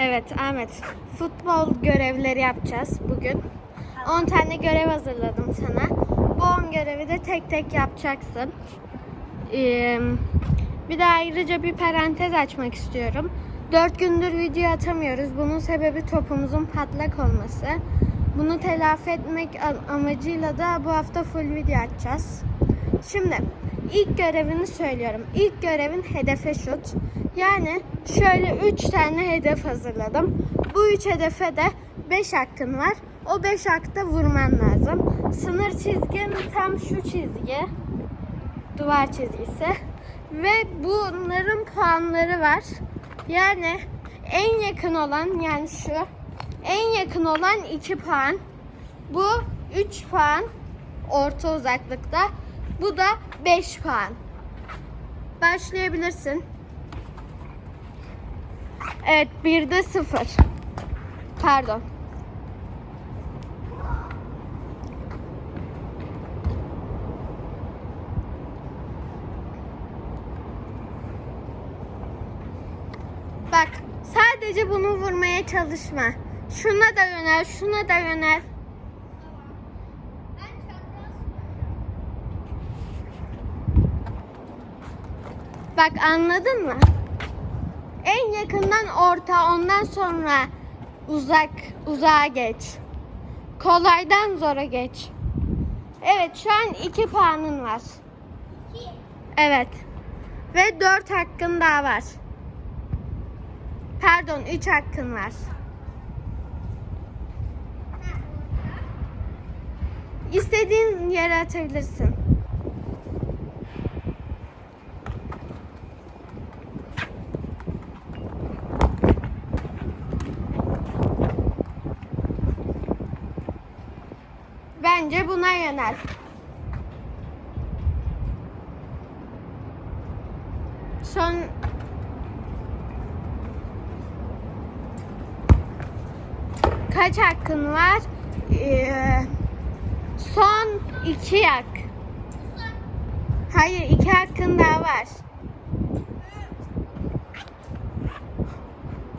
Evet Ahmet. Futbol görevleri yapacağız bugün. 10 tane görev hazırladım sana. Bu 10 görevi de tek tek yapacaksın. Bir de ayrıca bir parantez açmak istiyorum. 4 gündür video atamıyoruz. Bunun sebebi topumuzun patlak olması. Bunu telafi etmek amacıyla da bu hafta full video atacağız. Şimdi ilk görevini söylüyorum. İlk görevin hedefe şut. Yani şöyle 3 tane hedef hazırladım. Bu 3 hedefe de 5 hakkın var. O 5 hakta vurman lazım. Sınır çizgin tam şu çizgi. Duvar çizgisi. Ve bunların puanları var. Yani en yakın olan yani şu en yakın olan 2 puan. Bu 3 puan orta uzaklıkta. Bu da 5 puan. Başlayabilirsin. Evet, bir de 0. Pardon. Bak, sadece bunu vurmaya çalışma. Şuna da yönel, şuna da yönel. Bak anladın mı? En yakından orta, ondan sonra uzak, uzağa geç. Kolaydan zora geç. Evet, şu an iki puanın var. Evet. Ve dört hakkın daha var. Pardon, üç hakkın var. İstediğin yere atabilirsin. Bence buna yönel. Son kaç hakkın var? Ee, son iki hak. Hayır iki hakkın daha var.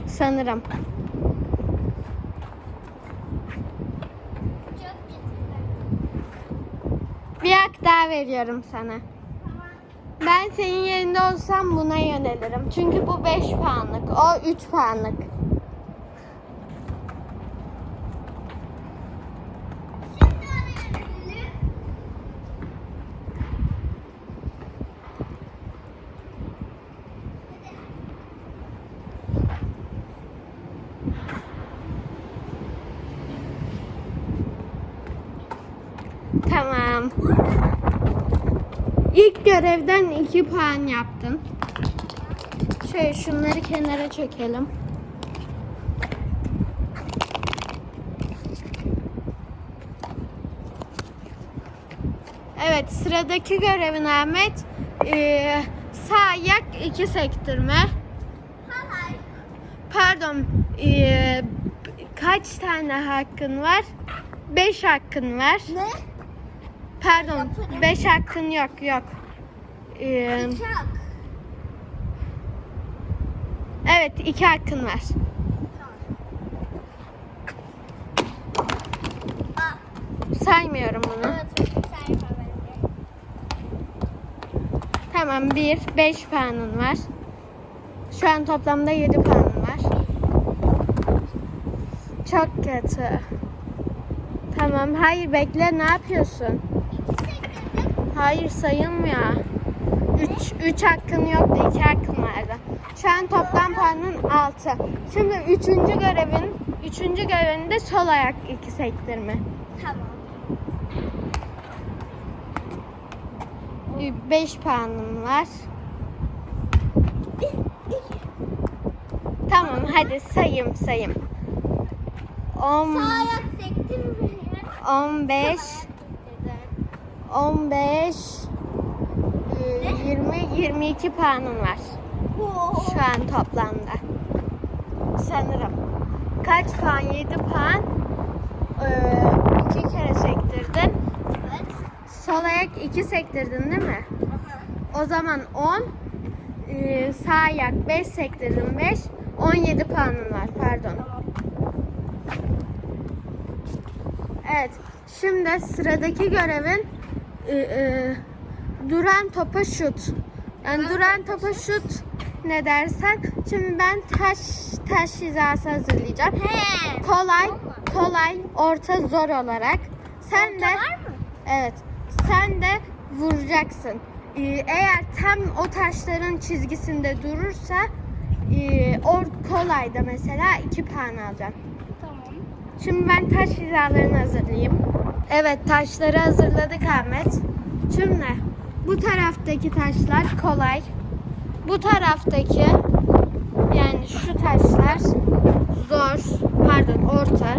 Sanırım. Bir hak daha veriyorum sana. Ben senin yerinde olsam buna yönelirim. Çünkü bu 5 puanlık, o 3 puanlık. Tamam. İlk görevden 2 puan yaptın. Şöyle şunları kenara çekelim. Evet sıradaki görevin Ahmet ee, sağ ayak iki sektirme. Pardon ee, kaç tane hakkın var? 5 hakkın var. Ne? Pardon, 5 hakkın yok yok. Ee, evet, 2 hakkın var. Saymıyorum bunu. Evet, bence. Tamam, 1, 5 puanın var. Şu an toplamda 7 puanın var. Çok kötü. Tamam, hayır bekle, ne yapıyorsun? Hayır sayılmıyor. 3 3 hakkın yoktu, 2 hakkın vardı. Şu an toplam puanın 6. Şimdi 3. görevin 3. görevinde sol ayak iki sektirme. Tamam. 5 puanım var. Tamam hadi sayayım sayayım. 10 Sağ ayak sektin mi? 15 15 20 22 puanım var. Şu an toplamda. Sanırım. Kaç puan? 7 puan. Ee, iki kere sektirdin. Evet. Sol ayak 2 sektirdin değil mi? O zaman 10. Ee, sağ ayak 5 sektirdin 5. 17 puanın var. Pardon. Evet. Şimdi sıradaki görevin e, e, duran topa şut. Yani duran topa şut ne dersen. Şimdi ben taş taş hizası hazırlayacağım. He. Kolay, kolay, orta, zor olarak. Sen de Var mı? evet. Sen de vuracaksın. Ee, eğer tam o taşların çizgisinde durursa e, or kolayda mesela 2 puan alacaksın. Şimdi ben taş hizalarını hazırlayayım. Evet taşları hazırladık Ahmet. Şimdi bu taraftaki taşlar kolay. Bu taraftaki yani şu taşlar zor. Pardon orta.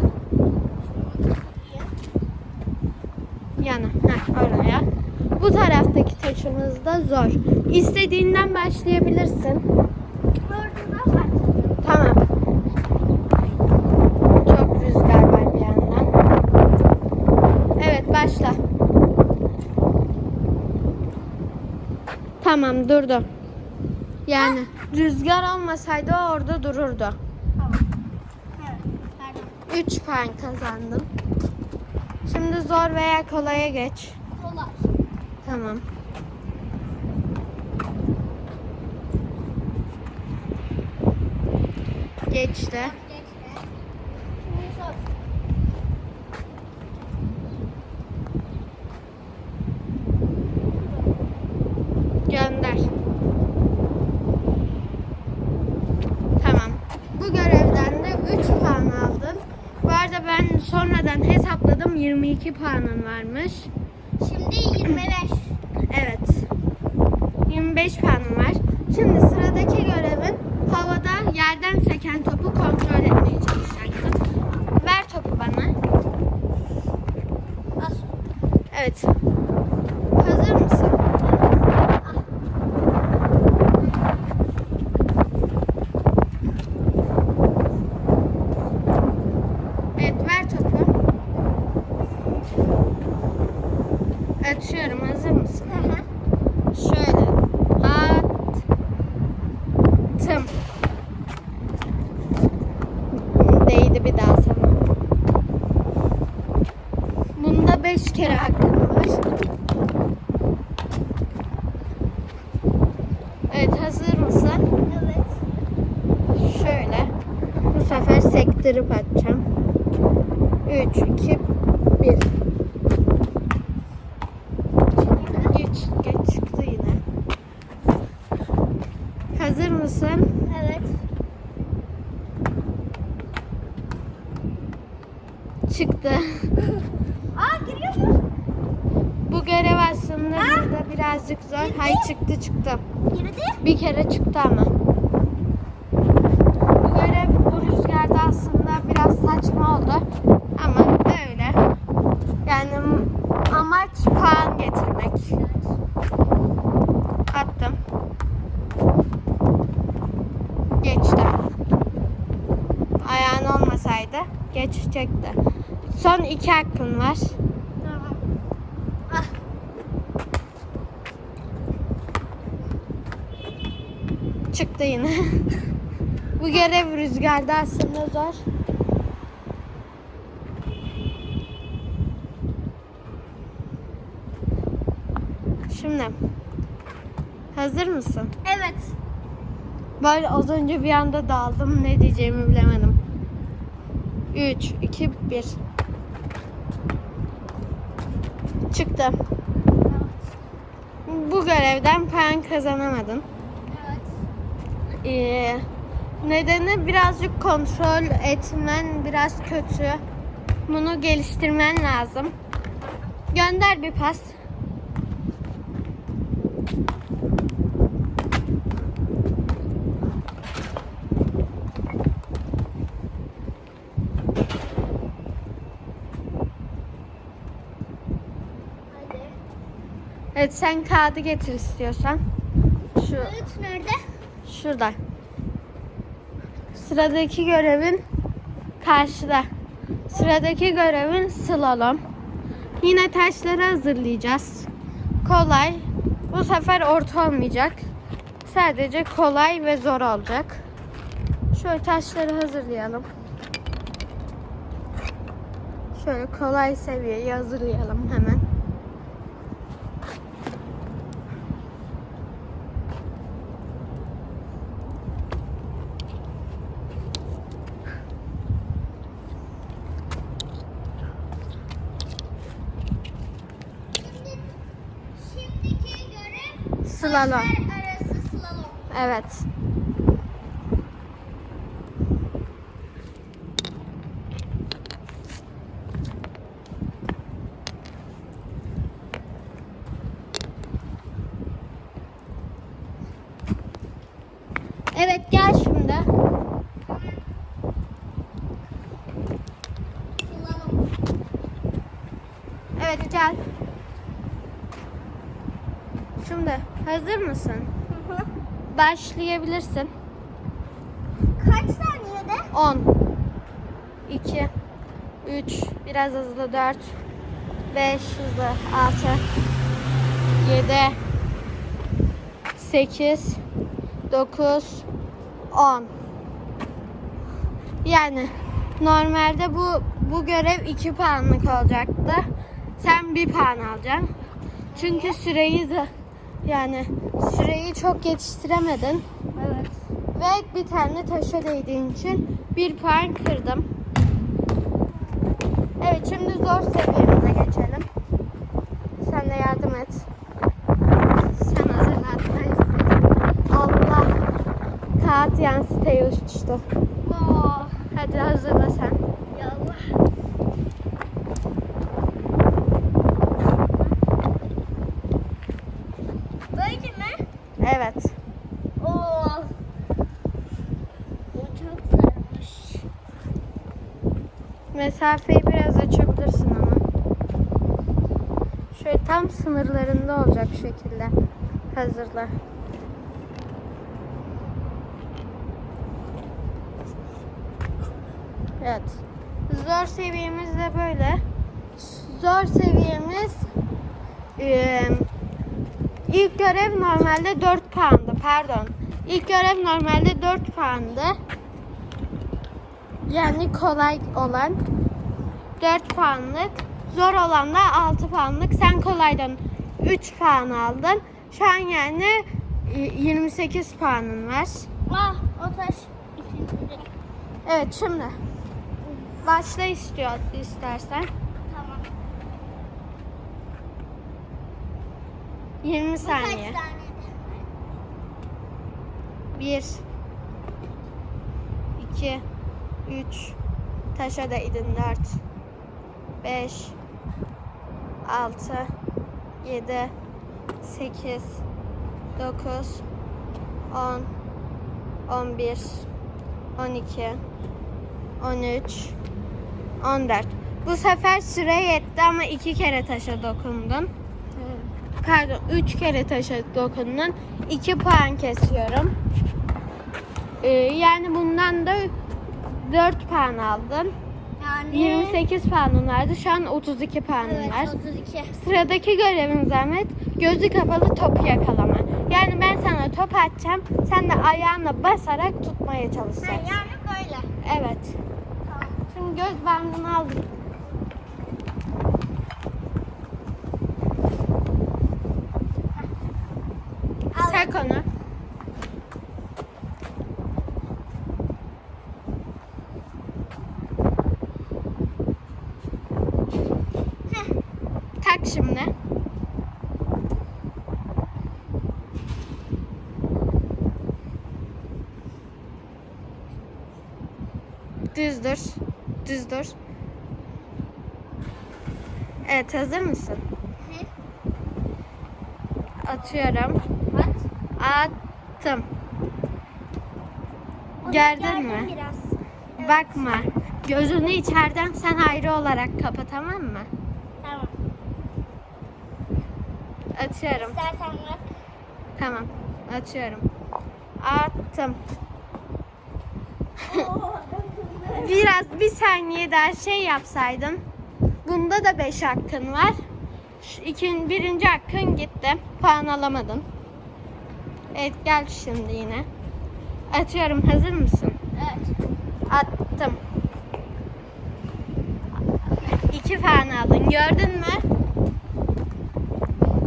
Yana. Heh, oraya. Bu taraftaki taşımız da zor. İstediğinden başlayabilirsin. Başlayalım. Tamam. Çok rüzgar var bir yandan. Evet başla. Tamam durdu. Yani rüzgar olmasaydı o orada dururdu. Tamam. Evet. Pardon. 3 puan kazandın. Şimdi zor veya kolaya geç. Kolay. Tamam. Geçti. Geçti. Şimdi sor. Gönder. Tamam. Bu görevden de 3 puan aldın. Bu arada ben sonradan hesapladım 22 puanın varmış. Şimdi 25. Evet. 25 puanım var. Şimdi sıradaki görevin havada yerden seken topu kontrol etmeye çalışacaksın. Ver topu bana. Al. Evet. 5 kere hakkım var. Ama öyle. Yani amaç puan getirmek. Attım. Geçti. Ayağın olmasaydı geçecekti. Son iki hakkın var. Tamam. Ah. Çıktı yine. Bu görev rüzgarda aslında zor. Şimdi hazır mısın? Evet. Ben az önce bir anda daldım. Ne diyeceğimi bilemedim. 3, 2, 1. Çıktı. Bu görevden puan kazanamadın. Evet. Ee, nedeni birazcık kontrol etmen biraz kötü. Bunu geliştirmen lazım. Gönder bir pas. Hadi. Evet sen kağıdı getir istiyorsan. Şu Öğüt nerede? şurada. Sıradaki görevin karşıda. Sıradaki görevin slalom. Yine taşları hazırlayacağız. Kolay. Bu sefer orta olmayacak. Sadece kolay ve zor olacak. Şöyle taşları hazırlayalım. Şöyle kolay seviyeyi hazırlayalım hemen. Şimdi, şimdiki görev Slalom. arası slalom. Evet gel şimdi. Slalom. Evet gel. Şimdi hazır mısın? Hı hı. Başlayabilirsin. Kaç saniyede? 10 2 3 biraz hızlı. 4 5 hızlı. 6 7 8 9 10 Yani normalde bu bu görev 2 puanlık olacaktı. Sen 1 puan alacaksın. Çünkü süreyi de yani süreyi çok yetiştiremedin. Evet. Ve bir tane taşa değdiğin için bir puan kırdım. Evet şimdi zor seviyemize geçelim. Sen de yardım et. Sen hazırlan. Allah. Kağıt yan siteye uçtu. Oo. Hadi hazırla sen. Yallah. Böyle mi? Evet. Oo. Bu çok sarmış. Mesafeyi biraz açabilirsin ama. Şöyle tam sınırlarında olacak şekilde. Hazırla. Evet. Zor seviyemiz de böyle. Zor seviyemiz ilk görev normalde 4 puandı. Pardon. İlk görev normalde 4 puandı. Yani kolay olan 4 puanlık. Zor olan da 6 puanlık. Sen kolaydan 3 puan aldın. Şu an yani e, 28 puanın var. Ah o taş. Evet şimdi başla istiyor istersen. Tamam. 20 Bu kaç saniye. 1 2 3 Taşa değdin 4 5 6 7 8 9 10 11 12 13 14 Bu sefer süre yetti ama iki kere taşa dokundun. Pardon, üç kere taşa dokundun. 2 puan kesiyorum. Ee, yani bundan da 4 puan aldın. Yani 28 puanın vardı. Şu an 32 puanın Evet var. 32. Sıradaki görevin Zahmet gözü kapalı topu yakalama. Yani ben sana top atacağım. Sen de ayağınla basarak tutmaya Ha, çalışacaksın. yani böyle. Evet. Tamam. Şimdi göz bandını aldım. Al. Tak onu. Heh. Tak şimdi. Düz dur. Düz dur. Evet hazır mısın? Hı. Atıyorum. At. Attım. Onu Gerdin mi? Biraz. Evet. Bakma. Gözünü içeriden sen ayrı olarak kapa tamam mı? Tamam. Atıyorum. İstersen bak. Tamam. Atıyorum. Attım. Biraz bir saniye daha şey yapsaydın. Bunda da 5 hakkın var. İkin, birinci hakkın gitti. Puan alamadın. Evet gel şimdi yine. Atıyorum hazır mısın? Evet. Attım. iki puan aldın. Gördün mü?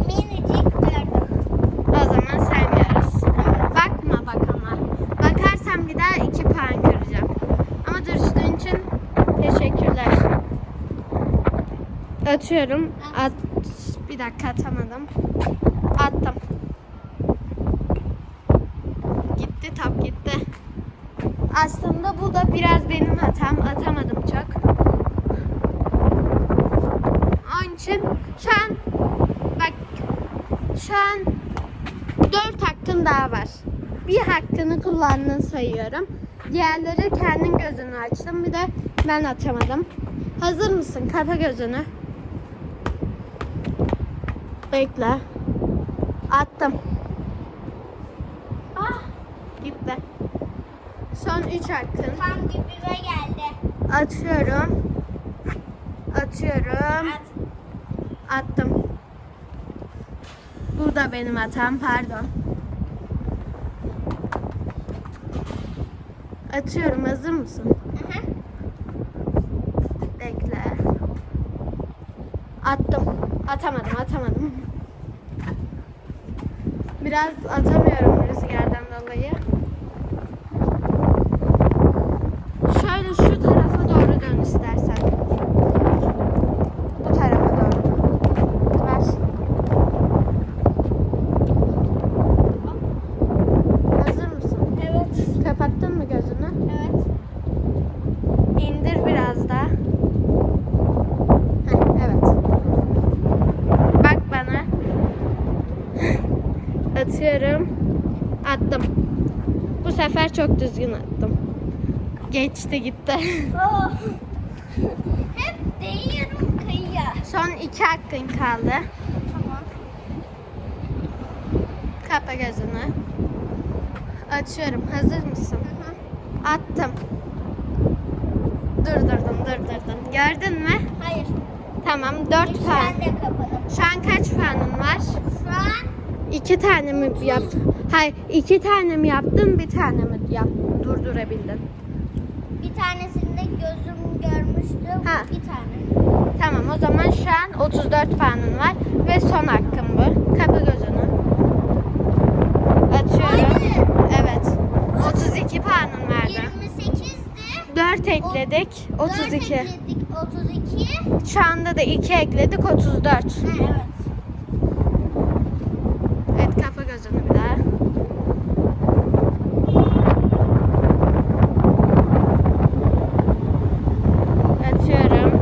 Minicik gördüm. O zaman saymıyoruz. Bakma bak ama. Bakarsan bir daha iki puan kıracağım. Ama dürüstlüğün için teşekkürler. Atıyorum. At. Bir dakika atamadım. Attım. Gitti top gitti. Aslında bu da biraz benim hatam. Atamadım çok. Onun için şu an bak şu an dört hakkın daha var. Bir hakkını kullandın sayıyorum. Diğerleri kendin gözünü açtın. Bir de ben atamadım. Hazır mısın? Kapa gözünü. Bekle. Attım. Ah Gitti. Son üç hakkın. tam dibime geldi. Atıyorum. Atıyorum. At. Attım. Bu da benim hatam. Pardon. Atıyorum. Hazır mısın? Aha. Bekle. Attım. Atamadım. Atamadım. Biraz atamıyorum rüzgardan dolayı. Şöyle şu tarafa doğru dön istersen. Bu tarafa doğru. Ver. Hazır mısın? Evet. Kapattın mı gözünü? Evet. İndir biraz daha. Heh, evet. Bak bana. Atıyorum. Attım. Bu sefer çok düzgün attım. Geçti gitti. Oh. Hep değiyorum kıyıya. Son iki hakkın kaldı. Tamam. Kapa gözünü. Açıyorum. Hazır mısın? Hı hı. Attım. Durdurdum, durdurdum. Gördün mü? Hayır. Tamam, dört puan. De kapadım. Şu an kaç puanın var? Şu an İki tane mi yaptın? Hayır, iki tane mi yaptın, bir tane mi yap durdurabildin? bir tanesinde gözüm görmüştü. Ha. Bir tane. Tamam, o zaman şu an 34 puanın var ve son hakkın bu. Kapı gözünü. Açıyorum. Hayır. Evet. 32 puanın vardı. 28'di. 4 ekledik. 4 32. ekledik. 32. Şu anda da 2 ekledik. 34. Ha. Evet, kafa gözünü bir daha. Açıyorum.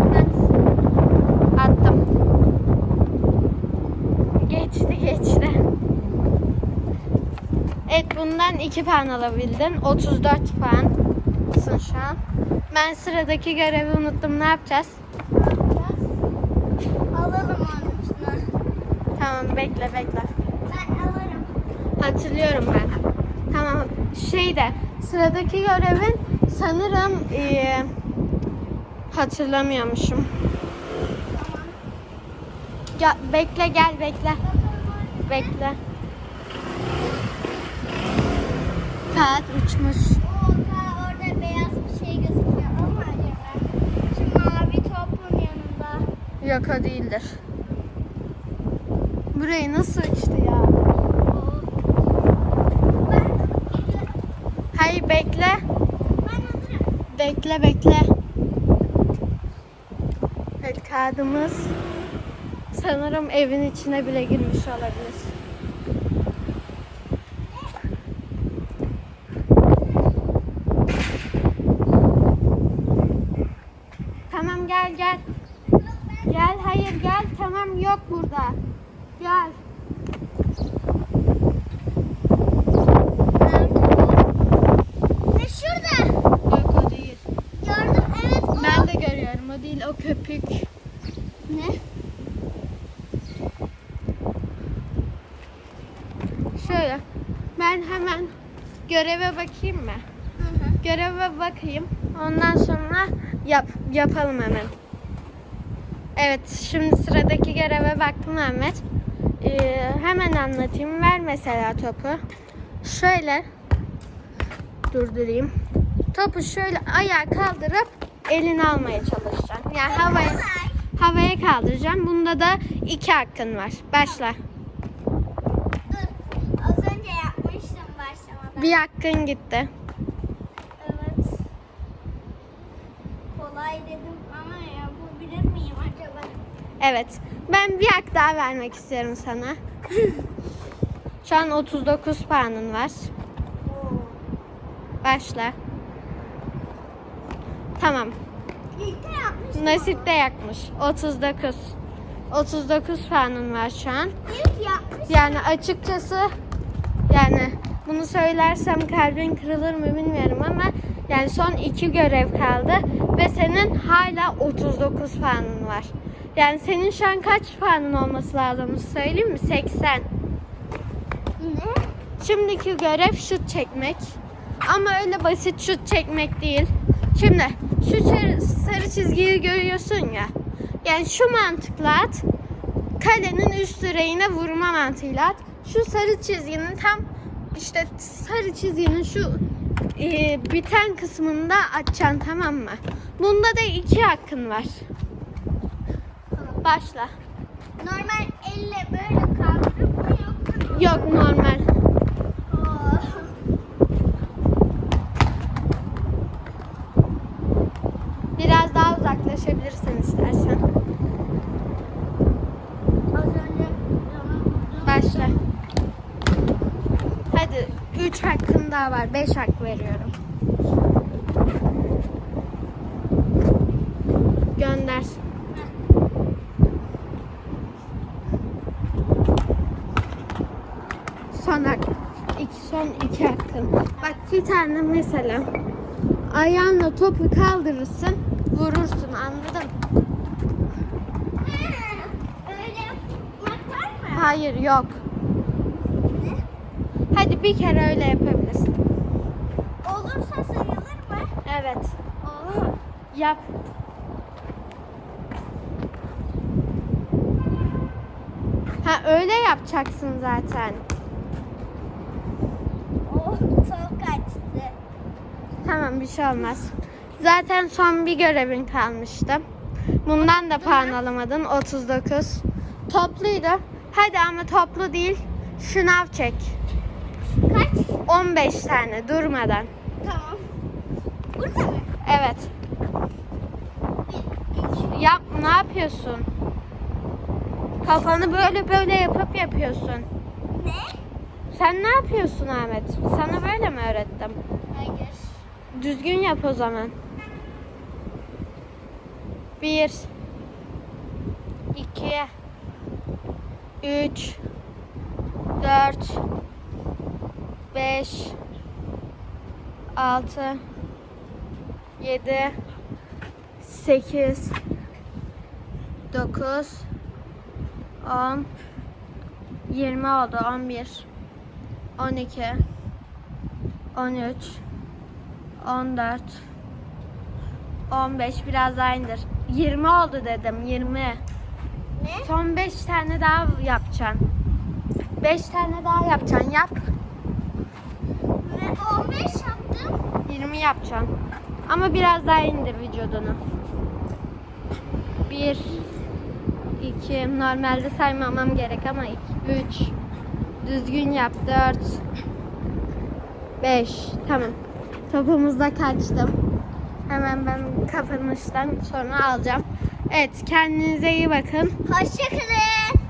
Attım. Geçti geçti. Evet bundan 2 puan alabildin. 34 puansın şu an. Ben sıradaki görevi unuttum. Ne yapacağız? Alalım onun üstüne. Tamam bekle bekle. Ben alırım. Hatırlıyorum ben. Tamam. Şeyde sıradaki görevin sanırım eee, hatırlamıyormuşum. Tamam. Ya, bekle gel bekle. Bekle. Kağıt uçmuş. Orada beyaz bir şey gözüküyor ama şu mavi topun yanında. Yok o değildir. Burayı nasıl uçtu ya? Hayır bekle. Bekle bekle. Evet kağıdımız sanırım evin içine bile girmiş olabilir. Tamam gel gel. Gel hayır gel tamam yok burada. Gel. Ve şurada. Yok o değil. Gördüm evet o. Ben de görüyorum o değil o köpük. Ne? Şöyle ben hemen göreve bakayım mı? Hı hı. Göreve bakayım. Ondan sonra yap yapalım hemen. Evet, şimdi sıradaki göreve baktım Ahmet. Ee, hemen anlatayım. Ver mesela topu. Şöyle durdurayım. Topu şöyle ayağa kaldırıp elini almaya çalışacaksın. Yani havaya havaya kaldıracağım. Bunda da iki hakkın var. Başla. Dur. Az önce yapmıştım başlamadan. Bir hakkın gitti. Evet. Kolay dedim ama yapabilir miyim acaba? Evet. Ben bir hak daha vermek istiyorum sana. Şu an 39 puanın var. Başla. Tamam. Nasip de yakmış. 39. 39 puanın var şu an. Yani açıkçası yani bunu söylersem kalbin kırılır mı bilmiyorum ama yani son iki görev kaldı ve senin hala 39 puanın var. Yani senin şu an kaç puanın olması lazım söyleyeyim mi? 80. Ne? Şimdiki görev şut çekmek. Ama öyle basit şut çekmek değil. Şimdi şu sarı çizgiyi görüyorsun ya. Yani şu mantıkla at. Kalenin üst direğine vurma mantığıyla at. Şu sarı çizginin tam işte sarı çizginin şu e, biten kısmında atacaksın tamam mı? Bunda da iki hakkın var. Başla. Normal elle böyle kaldırıp mı yoksa? Yok normal. Oo. Biraz daha uzaklaşabilirsin istersen. Az önce canım Başla. Hadi 3 hakkın daha var. 5 hak veriyorum. Gönder. Son hak. İki, son iki hakkın. Bak bir tane mesela ayağınla topu kaldırırsın, vurursun anladın? mı? Hayır yok. Hadi bir kere öyle yapabilirsin. Evet. Oo. Yap. Ha öyle yapacaksın zaten. Oh, çok kaçtı. Tamam bir şey olmaz. Zaten son bir görevin kalmıştı. Bundan da puan alamadın. 39. Topluydu. Hadi ama toplu değil. Şınav çek. Kaç? 15 tane durmadan. Tamam. Burada mı? Evet. Yap ne yapıyorsun? Kafanı böyle böyle yapıp yapıyorsun. Ne? Sen ne yapıyorsun Ahmet? Sana böyle mi öğrettim? Hayır. Düzgün yap o zaman. Bir, iki, üç, dört, beş, altı, yedi, sekiz, dokuz, on, yirmi oldu. On bir, on iki, on üç, 14 15 biraz daha indir. 20 oldu dedim 20. Ne? Son 5 tane daha yapacaksın. 5 tane daha yapacaksın. Yap. Ve 15 yaptım. 20 yapacaksın. Ama biraz daha indir vücudunu. 1 2 normalde saymamam gerek ama 3 düzgün yap 4 5 tamam. Topumuzda kaçtım. Hemen ben kapanıştan sonra alacağım. Evet kendinize iyi bakın. Hoşçakalın.